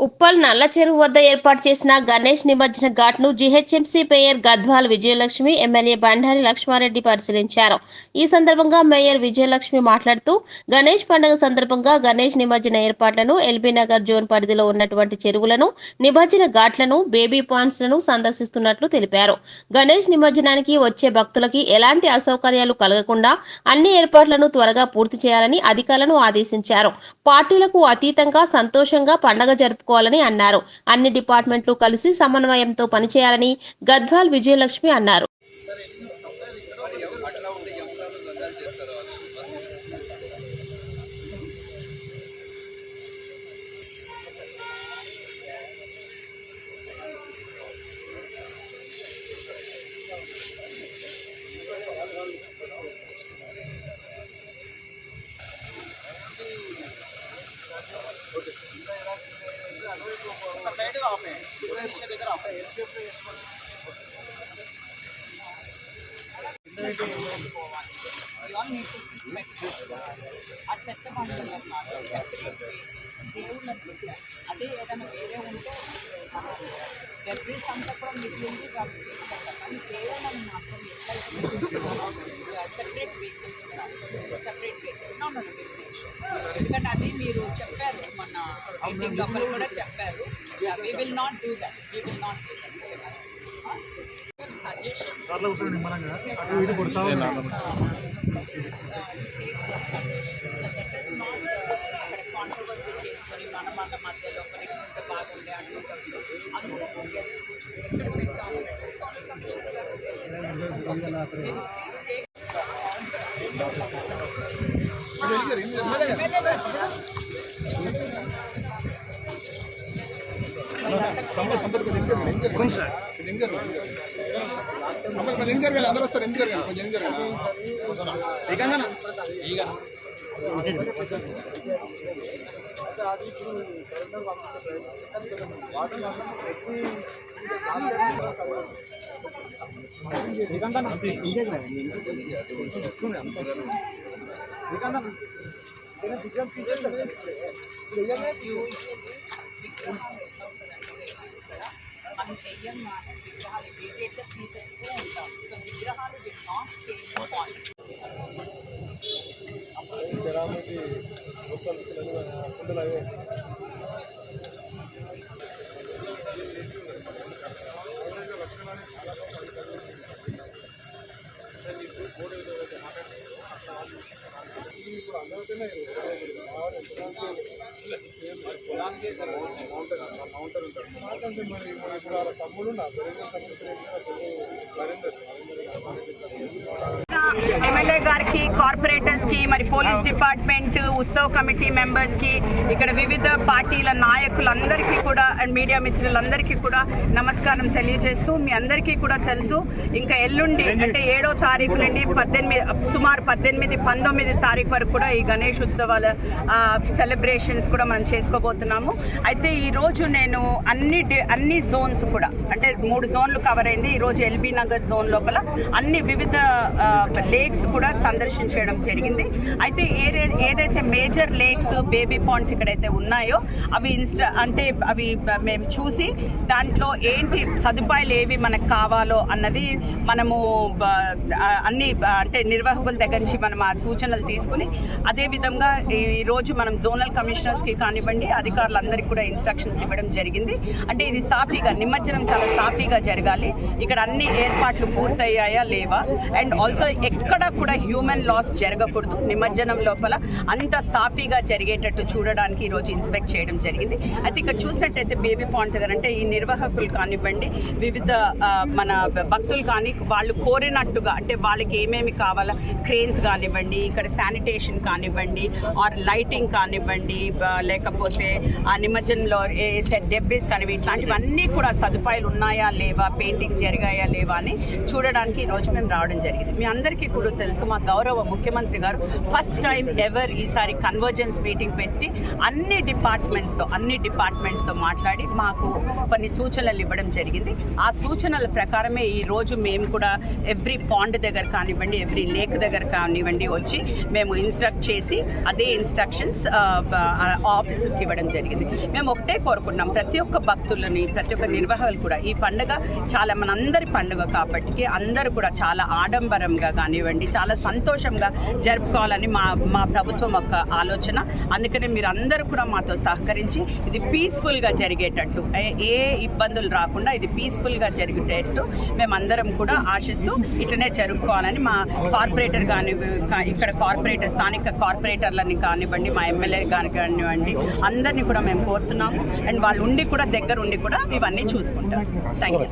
ఉప్పల్ నల్ల చెరువు వద్ద ఏర్పాటు చేసిన గణేష్ నిమజ్జన ఘాట్ను GHMC mayor Gadwal Vijayalakshmi MLA Bandari Laxma Reddy పరిశీలించారు. ఈ సందర్భంగా మేయర్ విజయలక్ష్మి మాట్లాడుతూ గణేష్ పండుగ సందర్భంగా గణేష్ నిమజ్జన ఏర్పాట్లను ఎల్బీ నగర్ జోన్ పరిధిలో ఉన్నటువంటి చెరువులను నిమజ్జన ఘాట్లను బేబీ పాయింట్స్లను సందర్శిస్తున్నట్లు తెలిపారు. గణేష్ నిమజ్జనానికి వచ్చే భక్తులకి ఎలాంటి అసౌకర్యాలు కలగకుండా అన్ని ఏర్పాట్లను త్వరగా పూర్తి చేయాలని అధికారులను ఆదేశించారు. పార్టీలకు అతీతంగా సంతోషంగా పండగ జరుపు జరుపుకోవాలని అన్నారు. అన్ని డిపార్ట్మెంట్లు కలిసి సమన్వయంతో పనిచేయాలని గద్వాల్ విజయలక్ష్మి అన్నారు. ఆ చెత్త బండ్లలో కాదు దేవుళ్ళకి అదే ఏదైనా వేరే ఉంటే డెబ్రీస్ అంతా కూడా మిగిలింది కాబట్టి కానీ కేవలం మాత్రం ఎట్లయితే సెపరేట్ వెహికల్స్ సెపరేట్ వెహికల్స్ ఎందుకంటే అది మీరు చెప్పారు మన మీటింగ్ లోపల కూడా చెప్పారు. we will not do that we will not do that suggestion కార్లో కూర్చొని నిమ్మలంగా అటు ఇటు కొడతా ఉన్నాను కాంట్రవర్సీ చేసుకొని మన మన మధ్యలో ఒకరికి ఉంటే బాగుండే అనుకుంటారు అందరూ together కూర్చొని ఎక్కడ పెట్టాలి ప్లీజ్ టేక్ కొంచెం ఏం జరగాలి అందరూ వస్తారు ఎందుకు జరగాలి కొంచెం ఏం జరగాలి మనం చెయ్యం విగ్రహాలు ఇమీడియట్గా తీసేస్తూ ఉంటాం. సో విగ్రహాలు will not stay in point మాకంటే మరి మన ఇప్పుడు వాళ్ళ తమ్ముడు ఎమ్మెల్యే గారికి కార్పొరేటర్స్కి మరి పోలీస్ డిపార్ట్మెంట్ ఉత్సవ్ కమిటీ మెంబర్స్కి ఇక్కడ వివిధ పార్టీల నాయకులందరికీ కూడా అండ్ మీడియా మిత్రులందరికీ కూడా నమస్కారం తెలియజేస్తూ మీ అందరికీ కూడా తెలుసు. ఇంకా ఎల్లుండి అంటే ఏడో తారీఖు నుండి పద్దెనిమిది సుమారు పద్దెనిమిది పంతొమ్మిది తారీఖు వరకు కూడా ఈ గణేష్ ఉత్సవాల సెలబ్రేషన్స్ కూడా మనం చేసుకోబోతున్నాము. అయితే ఈ రోజు నేను అన్ని డి- అన్ని జోన్స్ కూడా అంటే మూడు జోన్లు కవర్ అయింది. ఈ రోజు ఎల్బీ నగర్ జోన్ లోపల అన్ని వివిధ లేక్స్ కూడా సందర్శించడం జరిగింది. అయితే ఏదే ఏదైతే మేజర్ లేక్స్ బేబీ పాండ్స్ ఇక్కడైతే ఉన్నాయో అవి ఇన్స్టా అంటే అవి మేము చూసి దాంట్లో ఏంటి సదుపాయాలు ఏవి మనకు కావాలో అన్నది మనము అన్ని అంటే నిర్వాహకుల దగ్గర నుంచి మనం ఆ సూచనలు తీసుకుని అదేవిధంగా ఈరోజు ఈ రోజు మనం జోనల్ కమిషనర్స్కి కానివ్వండి అధికారులందరికీ కూడా ఇన్స్ట్రక్షన్స్ ఇవ్వడం జరిగింది. అంటే ఇది సాఫీగా నిమజ్జనం చాలా సాఫీగా జరగాలి. ఇక్కడ అన్ని ఏర్పాట్లు పూర్తయ్యాయా లేవా? అండ్ ఆల్సో ఎక్కడ కూడా హ్యూమన్ లాస్ జరగకూడదు. నిమజ్జనం లోపల అంత సాఫీగా జరిగేటట్టు చూడడానికి ఈరోజు ఇన్స్పెక్ట్ చేయడం జరిగింది. అయితే ఇక్కడ చూసినట్టయితే బేబీ పాండ్స్ దగ్గర అంటే ఈ నిర్వాహకులు కానివ్వండి వివిధ మన భక్తులు కానీ వాళ్ళు కోరినట్టుగా అంటే వాళ్ళకి ఏమేమి కావాలా క్రేన్స్ కానివ్వండి ఇక్కడ శానిటేషన్ కానివ్వండి ఆర్ లైటింగ్ కానివ్వండి లేకపోతే ఆ నిమజ్జనంలో ఏ సెట్ కానివ్వండి ఇట్లాంటివన్నీ కూడా సదుపాయాలు ఉన్నాయా లేవా పెయింటింగ్స్ జరిగాయా లేవా అని చూడడానికి ఈరోజు మేము రావడం జరిగింది. మీ అందరికీ కూడా తెలుసు. మా గౌరవ ముఖ్యమంత్రి గారు ఫస్ట్ టైం ఎవర్ ఈసారి కన్వర్జెన్స్ మీటింగ్ పెట్టి అన్ని డిపార్ట్మెంట్స్తో అన్ని డిపార్ట్మెంట్స్తో మాట్లాడి మాకు కొన్ని సూచనలు ఇవ్వడం జరిగింది. ఆ సూచనల ప్రకారమే ఈరోజు మేము కూడా ఎవ్రీ పాండ్ దగ్గర కానివ్వండి ఎవ్రీ లేక్ దగ్గర కానివ్వండి వచ్చి మేము ఇన్స్ట్రక్ట్ చేసి అదే ఇన్స్ట్రక్షన్స్ ఆఫీసెస్కి ఇవ్వడం జరిగింది. మేము ఒకటే కోరుకుంటున్నాం ప్రతి ఒక్క భక్తులని ప్రతి ఒక్క నిర్వాహకులు కూడా ఈ పండుగ చాలా మనందరి పండుగ కాబట్టి అందరూ కూడా చాలా ఆడంబరంగా కానివ్వండి చాలా సంతోషంగా జరుపుకోవాలని మా మా ప్రభుత్వం యొక్క ఆలోచన. అందుకనే మీరు అందరూ కూడా మాతో సహకరించి ఇది పీస్ఫుల్గా జరిగేటట్టు ఏ- ఇబ్బందులు రాకుండా ఇది పీస్ఫుల్గా జరిగేటట్టు మేమందరం కూడా ఆశిస్తూ ఇట్లనే జరుపుకోవాలని మా కార్పొరేటర్ కాని ఇక్కడ కార్పొరేటర్ స్థానిక కార్పొరేటర్లని కానివ్వండి మా ఎమ్మెల్యే కానీ కానివ్వండి అందరినీ కూడా మేము కోరుతున్నాము. అండ్ వాళ్ళు ఉండి కూడా దగ్గర ఉండి కూడా ఇవన్నీ చూసుకుంటాం థ్యాంక్ యూ